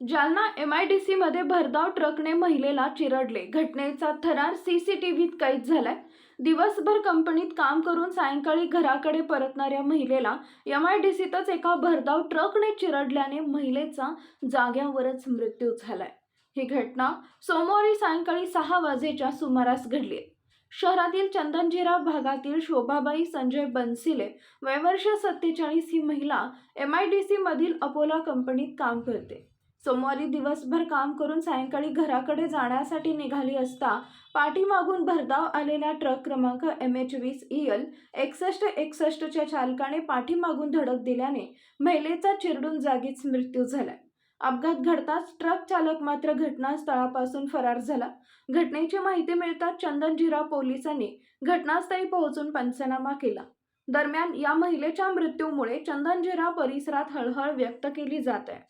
Jalna M I D सीमध्ये भरधाव ट्रकने महिलेला चिरडले. घटनेचा थरार सीसीटीव्हीत कैद झालाय. दिवसभर कंपनीत काम करून सायंकाळी घराकडे परतणाऱ्या महिलेला एम आय डी सीतच एका भरधाव ट्रकने चिरडल्याने महिलेचा जाग्यावरच मृत्यू झालाय. ही घटना सोमवारी सायंकाळी सहा वाजेच्या सुमारास घडली. शहरातील चंदनजिरा भागातील शोभाबाई संजय बनसिले वयवर्ष सत्तेचाळीस ही महिला एम आय डी सी मधील अपोला कंपनीत काम करते. सोमवारी दिवसभर काम करून सायंकाळी घराकडे जाण्यासाठी निघाली असता पाठीमागून भरधाव आलेला ट्रक क्रमांक एम एच वीस ई एल एकसष्ट एकसष्टच्या चालकाने पाठीमागून धडक दिल्याने महिलेचा चिरडून जागीच मृत्यू झाला. अपघात घडताच ट्रक चालक मात्र घटनास्थळापासून फरार झाला. घटनेची माहिती मिळताच चंदनजिरा पोलिसांनी घटनास्थळी पोहोचून पंचनामा केला. दरम्यान या महिलेच्या मृत्यूमुळे चंदनजिरा परिसरात हळहळ व्यक्त केली जात आहे.